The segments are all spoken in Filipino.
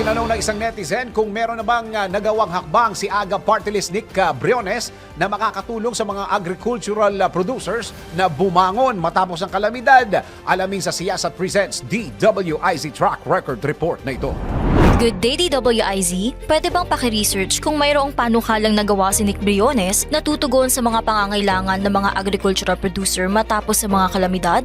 Tinanong ng isang netizen kung meron na bang ah, nagawang hakbang si Aga Partilis Nick ah, Briones na makakatulong sa mga agricultural ah, producers na bumangon matapos ang kalamidad. Alamin sa Siyasat Presents DWIZ Track Record Report na ito. Good day DWIZ, pwede bang paki-research kung mayroong panukalang nagawa si Nick Briones na tutugon sa mga pangangailangan ng mga agricultural producer matapos sa mga kalamidad?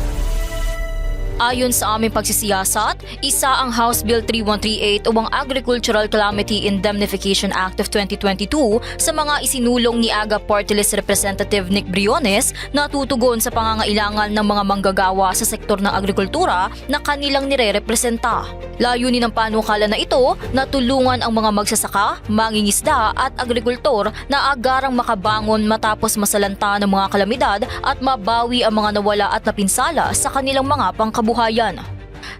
Ayon sa aming pagsisiyasat, isa ang House Bill 3138 o ang Agricultural Calamity Indemnification Act of 2022 sa mga isinulong ni Aga Party Representative Nick Briones na tutugon sa pangangailangan ng mga manggagawa sa sektor ng agrikultura na kanilang nire-representa. Layunin ng panukala na ito na tulungan ang mga magsasaka, mangingisda at agrikultor na agarang makabangon matapos masalanta ng mga kalamidad at mabawi ang mga nawala at napinsala sa kanilang mga pangkabuhayan.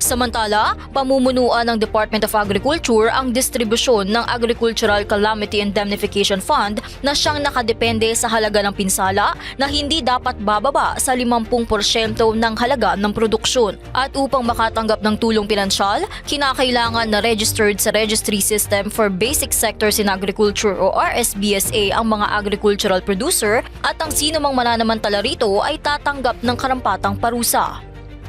Samantala, pamumunuan ng Department of Agriculture ang distribusyon ng Agricultural Calamity Indemnification Fund na siyang nakadepende sa halaga ng pinsala na hindi dapat bababa sa 50% ng halaga ng produksyon. At upang makatanggap ng tulong pinansyal, kinakailangan na registered sa Registry System for Basic Sectors in Agriculture o RSBSA ang mga agricultural producer at ang sino mang mananamantala rito ay tatanggap ng karampatang parusa.